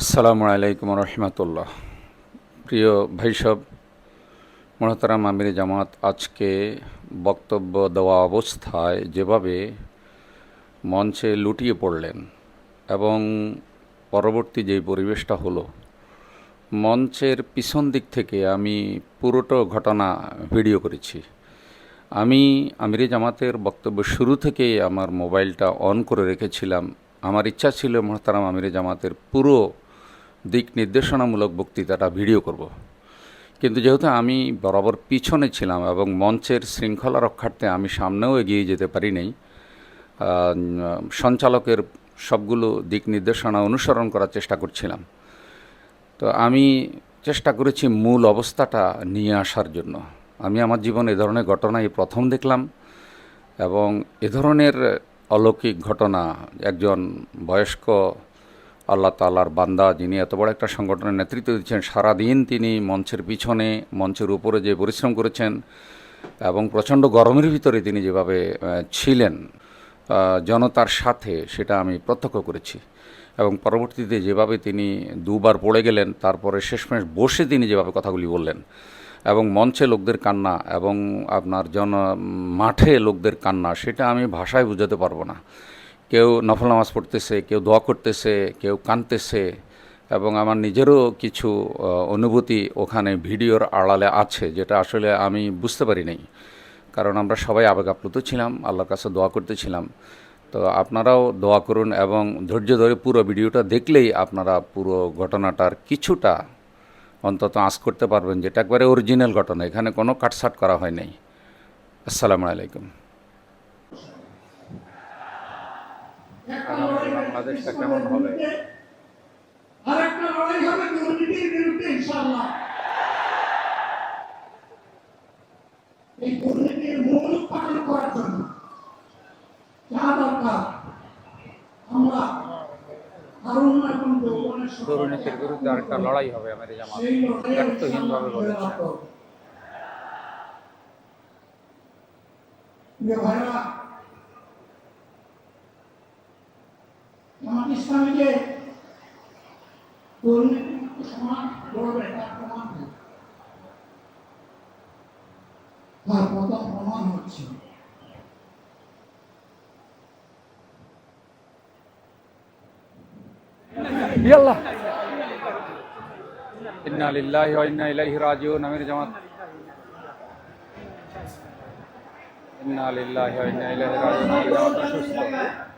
আসসালামু আলাইকুম রহমতুল্লাহ। প্রিয় ভাইসব, মহতারাম আমির জামাত, আজকে বক্তব্য দেওয়া অবস্থায় যেভাবে মঞ্চে লুটিয়ে পড়লেন এবং পরবর্তী যে পরিবেশটা হলো, মঞ্চের পিছন দিক থেকে আমি পুরোটো ঘটনা ভিডিও করেছি। আমি আমিরে জামাতের বক্তব্য শুরু থেকেই আমার মোবাইলটা অন করে রেখেছিলাম। আমার ইচ্ছা ছিল মহতারাম আমিরে জামাতের পুরো দিক নির্দেশনামূলক বক্তৃতাটা ভিডিও করব। কিন্তু যেহেতু আমি বরাবর পিছনে ছিলাম এবং মঞ্চের শৃঙ্খলা রক্ষার্থে আমি সামনেও এগিয়ে যেতে পারি নাই সঞ্চালকের সবগুলো দিক নির্দেশনা অনুসরণ করার চেষ্টা করছিলাম তো আমি চেষ্টা করেছি মূল অবস্থাটা নিয়ে আসার জন্য আমি আমার জীবনে এ ধরনের ঘটনা এই প্রথম দেখলাম এবং এ ধরনের অলৌকিক ঘটনা একজন বয়স্ক আল্লাহ তালার বান্দা যিনি এত বড় একটা সংগঠনের নেতৃত্ব দিচ্ছেন, সারাদিন তিনি মঞ্চের পিছনে, মঞ্চের উপরে যে পরিশ্রম করেছেন এবং প্রচণ্ড গরমের ভিতরে তিনি যেভাবে ছিলেন জনতার সাথে সেটা আমি প্রত্যক্ষ করেছি। এবং পরবর্তীতে যেভাবে তিনি দুবার পড়ে গেলেন, তারপরে শেষমেশ বসে তিনি যেভাবে কথাগুলি বললেন এবং মঞ্চে লোকদের কান্না এবং আপনার জন মাঠে লোকদের কান্না, সেটা আমি ভাষায় বোঝাতে পারব না। কেউ নফল নামাজ পড়তেছে, কেউ দোয়া করতেছে, কেউ কাঁদতেছে এবং আমার নিজেরও কিছু অনুভূতি ওখানে ভিডিওর আড়ালে আছে যেটা আসলে আমি বুঝতে পারি নাই। কারণ আমরা সবাই আবেগ আপ্লুত ছিলাম, আল্লাহর কাছে দোয়া করতেছিলাম তো আপনারাও দোয়া করুন এবং ধৈর্য ধরে পুরো ভিডিওটা দেখলেই আপনারা পুরো ঘটনাটার কিছুটা অন্তত আঁচ করতে পারবেন, যেটা একবারে অরিজিনাল ঘটনা, এখানে কোনো কাটসাট করা হয় নাই। আসসালামু আলাইকুম। বাংলাদেশটা কেমন হবে? আরেকটা লড়াই হবে দুর্নীতির বিরুদ্ধে ইনশাআল্লাহ এই দুর্নীতির মূল উৎপাদন করার জন্য যা দরকার আমরা দুর্নীতির বিরুদ্ধে আরেকটা লড়াই হবে আমার জামাত। ব্যক্তহীনভাবে বলেছেন। প্রিয় ভাইরা জামাত ইসলামীকে দুর্নীতিমুক্ত সমাজ গড়বে তার প্রমাণ নেই। তার প্রথম প্রমাণ হচ্ছে ইয়াল্লাহ ইন্না লিল্লাহি ওয়া ইন্না ইলাইহি রাজিউন আমির জামাত ইন্না লিল্লাহি ওয়া ইন্না ইলাইহি রাজিউন আমির জামাত অসুস্থ ইন্না লিল্লাহ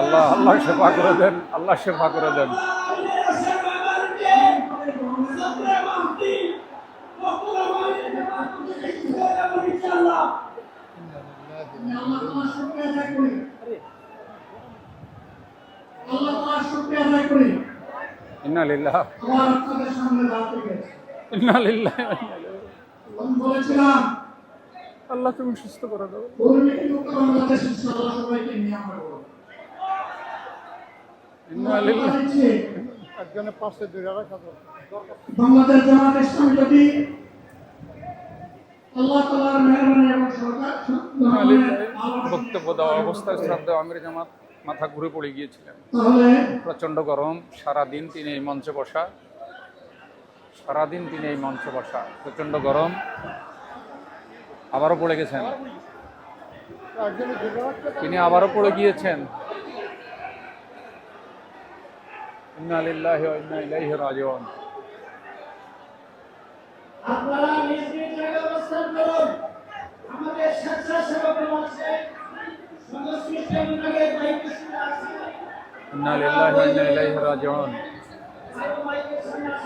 আল্লাহ আল্লাহ সেবা করে দেন আল্লাহ সেবা করে দেন। শুক্রিয়া আদায় করি। ইন্না লিল্লাহ। আমার আপনাদের সামনে দাঁড়াতে গেছে ইন্না লিল্লাহি ওয়া ইন্না ইলাইহি আমি বলেছিলাম আল্লাহ তুমি সুস্থ করে দাও। বাংলাদেশ ইনশাআল্লাহ সবাইকে নিয়ে আমরা ইন্না লিল্লাহি। একজনের পাশে দুই রাখা। বাংলাদেশ জামাত ইসলাম যদি বক্তব্য দেওয়া অবস্থায় শ্রাদ্ধ আমির জামাত। মাথা ঘুরে পড়ে গিয়েছিলেন। প্রচণ্ড গরম সারাদিন তিনি এই মঞ্চে বসা। সারাদিন তিনি এই মঞ্চে বসা প্রচণ্ড গরম। আবারও পড়ে গেছেন। তিনি আবারও পড়ে গিয়েছেন। আপনারা নিজ নিজ জায়গায় অবস্থান করুন। আমাদের স্বেচ্ছাসেবক আছে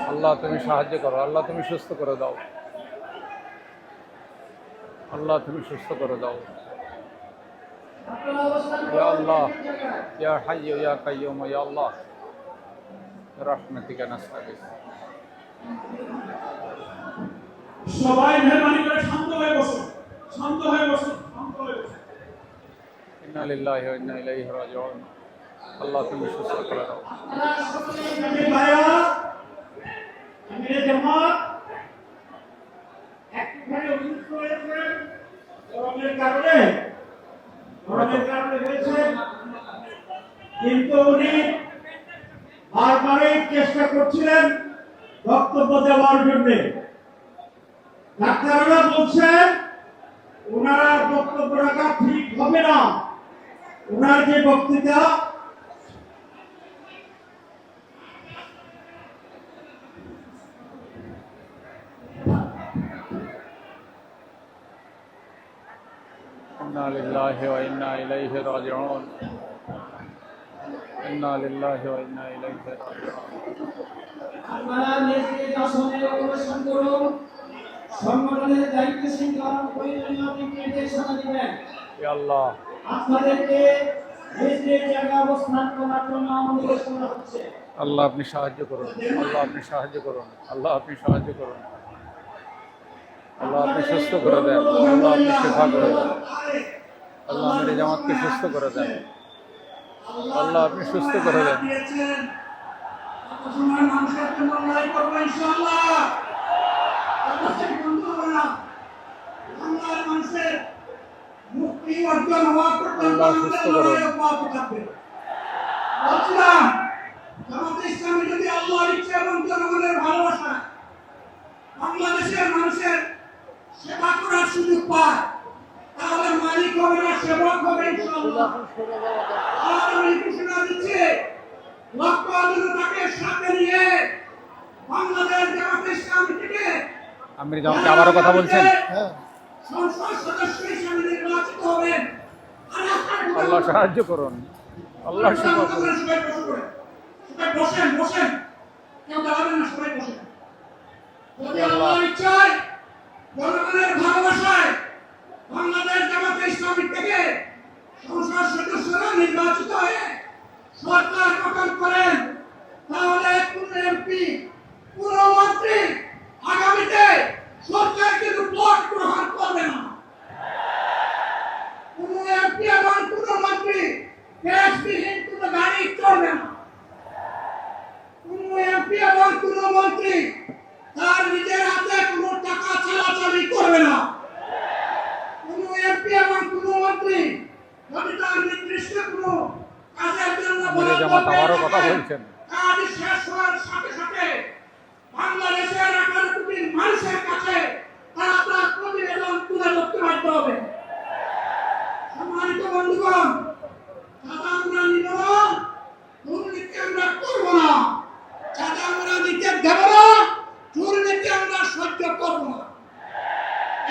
আল্লাহ তুমি সাহায্য করো, আল্লাহ তুমি সুস্থ করে দাও। আল্লাহ তুমি সুস্থ করে দাও। ইয়া। আল্লাহ, ইয়া হাইয়্যু, ইয়া কাইয়্যুম, ইয়া আল্লাহ। রাহমাতিকা নাস্তাগীথ সবাই মেহরবানি করে শান্ত হয়ে বসুন শান্ত হয়ে বসুন শান্ত হয়ে বসুন ইন্না লিল্লাহি ওয়া ইন্না ইলাইহি রাজিউন আল্লাহ তুমি সুস্থ করে দাও আপনারা সকলেই আমি ভাইয়া আমি জামাত একটুখানি অসুস্থ হয়েছেন গরমের কারণে গরমের কারণে হয়েছে কিন্তু উনি বারবারই চেষ্টা করছিলেন বক্তব্য দেওয়ার জন্য ডাক্তাররা বলছেন ওনারা বক্তব্য রাখা ঠিক হবে না ওনার যে বক্তৃতা ইন্না লিল্লাহি ওয়া ইন্না ইলাইহি রাজিউন ইন্না লিল্লাহি ওয়া ইন্না ইলাইহি রাজিউন আপনারা নিজ নিজ আসনে অবস্থান করুন সংগঠনের দায়িত্বশীল কারণ প্রয়োজনীয় দিক নির্দেশনা দিবেন ইয়া আল্লাহ আপনাদেরকে আল্লাহ আপনি সাহায্য করুন। আল্লাহ আপনি সাহায্য করুন। আল্লাহ আপনি সাহায্য করুন। আল্লাহ আপনি সুস্থ করে দেন। আল্লাহ আপনি শেফা করে দেন। আল্লাহ মেরে জামাতকে সুস্থ করে দেন। আল্লাহ আপনি সুস্থ করে দেন। মানুষের জন্য লড়াই করব ইনশাআল্লাহ আপনাদের বন্ধ হবে না বাংলার মানুষের মুক্তি অর্জন হওয়া পর্যন্ত আল্লাহ আমাদের সুস্থ করুন। লড়াই অব্যাহত থাকবে বলছিলাম জামাতে ইসলামী যদি আল্লাহর ইচ্ছা এবং জনগণের ভালোবাসা বাংলাদেশের মানুষের সেবা করার সুযোগ পায় তাহলে মালিক হবে না সেবক হবে ইনশাআল্লাহ। আর আমি ঘোষণা দিচ্ছি লক্ষ জনতাকে সাথে নিয়ে বাংলাদেশ জামাতে ইসলামী থেকে আমির জামাতকে আবারও কথা বলছেন। সংসদ সদস্য হিসেবে নির্বাচিত হবেন। আল্লাহ সাহায্য করুন। আল্লাহ সবাই বসে বসেন বসেন। কেউ দাঁড়াবেন না সবাই বসেন যদি আল্লাহর ইচ্ছায় জনগণের ভালোবাসায় বাংলাদেশ জামাতে ইসলামী থেকে সংসদ সদস্যরা নির্বাচিত হয়ে সরকার গঠন করেন তাহলে কোন এমপি কোন মন্ত্রী আগামীতে সরকার কিন্তু ভোট গ্রহণ করবে না কোন এমপি এবং কোন মন্ত্রী গ্যাসবিহীন কোন গাড়ি চলবে না কোন এমপি এবং কোন মন্ত্রী তার নিজের হাতে কোনো টাকা চালাচালি করবে না কোন এমপি এবং কোন মন্ত্রী যদি তার নির্দিষ্ট কোনো কাজের জন্য আমির কথা বলছেন। কাজ শেষ হওয়ার সাথে সাথে বাংলাদেশের আঠারো কোটি মানুষের কাছে তারা তার প্রতিবেদন তুলে ধরতে বাধ্য হবে। সম্মানিত বন্ধুগণ চাঁদা আমরা নিব না দুর্নীতি আমরা করব না। চাঁদা আমরা নিতে দেব না দুর্নীতি আমরা সহ্য করব না।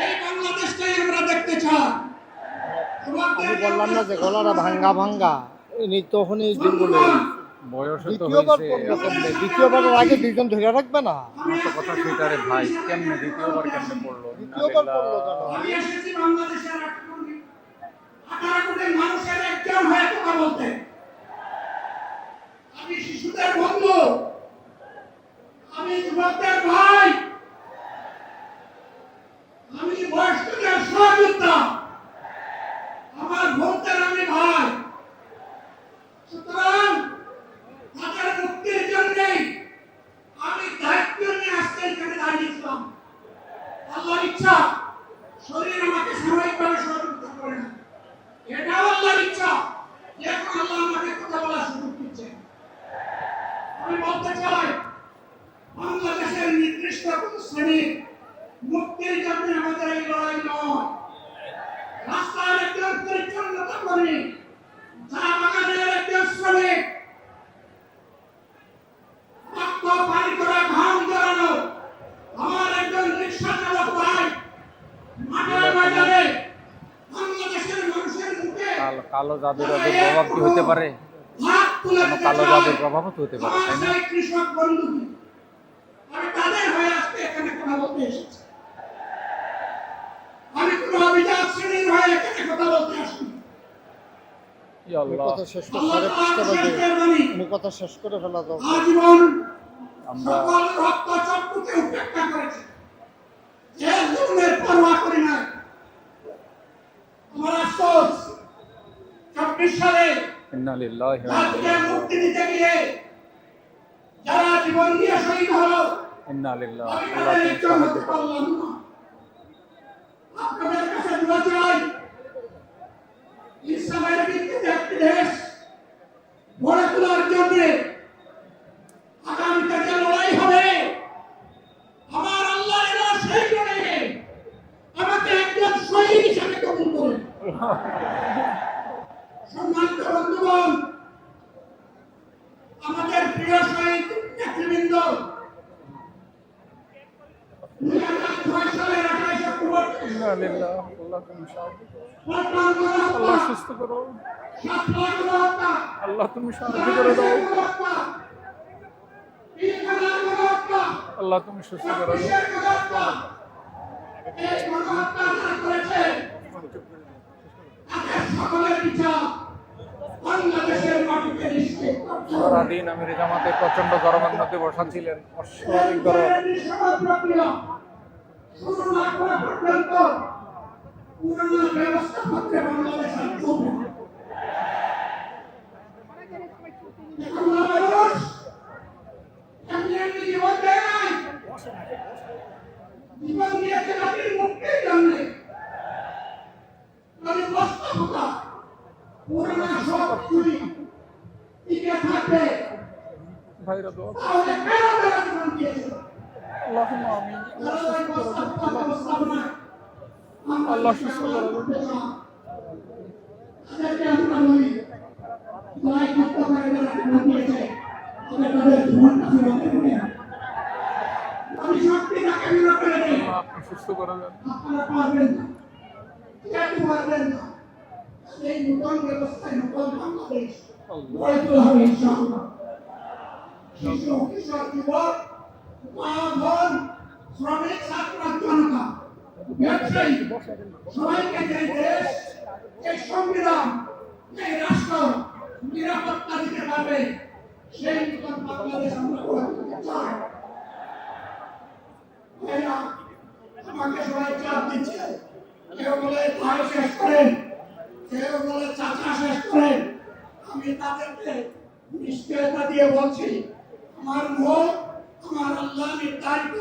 এই বাংলাদেশটাই আমরা দেখতে চাই। আমি বললাম না যে গলাটা ভাঙ্গা ভাঙ্গা ইনি তখনই যে তো দ্বিতীয়বার? আগে দুইজন ধরে রাখবে না? আমার তো কথা সেটারে ভাই কেমনে দ্বিতীয়বার কেমনে পড়ল? দ্বিতীয়বার পড়ল কেন আমি বাংলাদেশের আঠারো কোটি আঠারো কোটি মানুষের একজন হয়ে কথা বলতে। আমি শিশুদের বন্ধু। আমি যুবকদের ভাই। আমি বয়স্কদের সহযোদ্ধা আমার ভক্তের আমি ভাই সুতরাং তাদের মুক্তির জন্যই আমি দায়িত্ব নিয়ে আসতে এখানে দাঁড়িয়েছিলাম আল্লাহর ইচ্ছা শরীর আমাকে সাময়িকভাবে সহযোগিতা করে না এটাও আল্লাহর ইচ্ছা যে এখন আল্লাহ আমাকে কথা বলার সুযোগ দিচ্ছে আমি বলতে চাই বাংলাদেশের নির্দিষ্ট কোন শ্রেণির মুক্তির জন্য আমাদের এই লড়াই নয়। রাস্তার একজন পরিচ্ছন্নতা কর্মী চা বাগানের একজন শ্রমিক রক্ত পানি করে ঘাম জড়ানো আমার একজন রিক্সা চালক ভাই মাঠে ময়দানে বাংলাদেশের মানুষের মুখে কালো জাদুর প্রভাব কি হতে পারে? কালো জাদুর প্রভাবও তো হতে পারে তাই না? কৃষক বন্ধুকে আমি তাদের হয়ে আজকে এখানে কথা বলতে এসেছি আমি কোনো অভিজাত শ্রেণির হয়ে এখানে কথা বলতে আসিনি ইয়া উনি আল্লাহ কথা শেষ করে সাড়ে পাঁচটা বাজে উনি কথা শেষ করে ফেলা দাও। আমরা যারা জীবন দিয়ে শহীদ হলো ইন্না লিল্লাহি আল্লাহ আপনাদের কাছে দোয়া চাই দেশ গড়ে তোলার জন্য আগামীতে যে লড়াই হবে আমার আল্লাহ এলো সেই লড়াইয়ে আমাকে একজন শহীদ হিসাবে কবুল করুন সম্মানিত বন্ধুগণ আমাদের প্রিয় শহীদ নেতৃবৃন্দ দুই হাজার ছয় সালের আঠাইশ আল্লাহ তুমি আল্লাহ সাহায্য করে দাও। আল্লাহ তুমি সুস্থ করে। সারাদিন আমির জামাতে প্রচণ্ড গরমের মধ্যে বসা ছিলেন। অস্বাভাবিক গরম। শুরু না করা পর্যন্ত পুরনো ব্যবস্থাপত্রে বাংলাদেশের চলবে জীবন দিয়েছে জাতির মুক্তির জন্যে। যদি বাস্তবতা পুরনো সব চুরি টিকে থাকবে। তাহলে কেন তারা জীবন দিয়েছে আল্লাহুম্মা আমিন আল্লাহ আল্লাহ সুস্থ করে দেন। আমি শক্তি তাকে বিরত করে দেই আল্লাহ আপনি সুস্থ করে দেন আপনারা পারবেন না কেটে পারবেন না এই নতুন ব্যবস্থায় নতুন বাংলাদেশ গড়ে তোলা হবে ইনশাআল্লাহ শিশু কিশোর যুবক মা বোন শ্রমিক ছাত্র জনতা ব্যবসায়ী সবাইকে যে দেশ এই সংবিধান এই রাষ্ট্র নিরাপত্তা দিতে পারবে, সেই নতুন বাংলাদেশ আমরা গড়ে চাই। আমাকে সবাই চাপ দিচ্ছে। কেউ বলে ভাই শেষ করেন, কেউ বলে চাচা শেষ করেন। আমি তাদেরকে নিশ্চয়তা দিয়ে বলছি, আমার আমার নির্ধারিত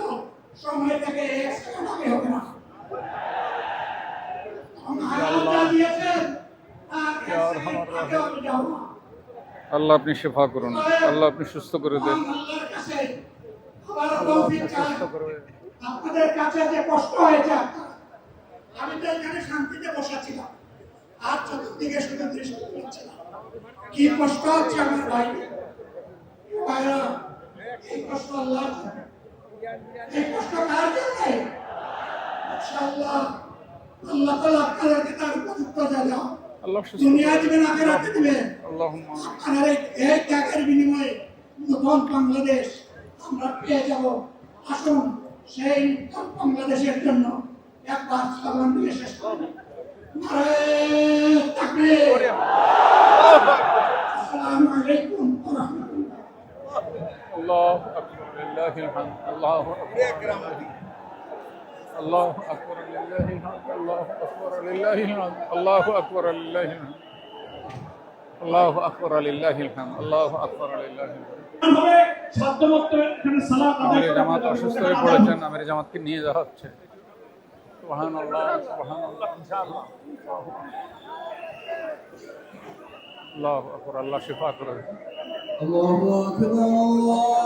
সময় থেকে এক সেকেন্ড আগে হবে না। আল্লাহ আপনি শেফা করুন। আল্লাহ আপনি সুস্থ করে দেন। আপনাদের কাছে যে কষ্ট হয়েছে আমি তো এখানে শান্তিতে বসাছিলাম। আর চতুর্দিকে শুধু দৃষ্টি করছিলাম কি কষ্ট হচ্ছে আমার ভাই ভাইরা এই কষ্ট আল্লাহ। এই কষ্ট কার জন্যে ইনশাআল্লাহ আল্লাহ তাআলা আপনাদেরকে তার উপযুক্ত জায়গা দুনিয়া দিবেন আখেরাতে দিবেন আপনারা এই ত্যাগের বিনিময়ে নতুন বাংলাদেশ আমরা পেয়ে যাব। আসুন সেই নতুন বাংলাদেশের لله الحمد الله أكبر الله أكبر لله الحمد الله أكبر لله الحمد الله أكبر لله الحمد الله أكبر لله الحمد الله أكبر لله الحمد হবে সাধ্যমতো এখানে সালাত আদায় আমির করে জামাত অসুস্থ হয়ে পড়েছেন আমির জামাতকে নিয়ে যাওয়া হচ্ছে সুবহান আল্লাহ সুবহান আল্লাহ আল্লাহ আকবর আল্লাহ শিফা করে الله أكبر الله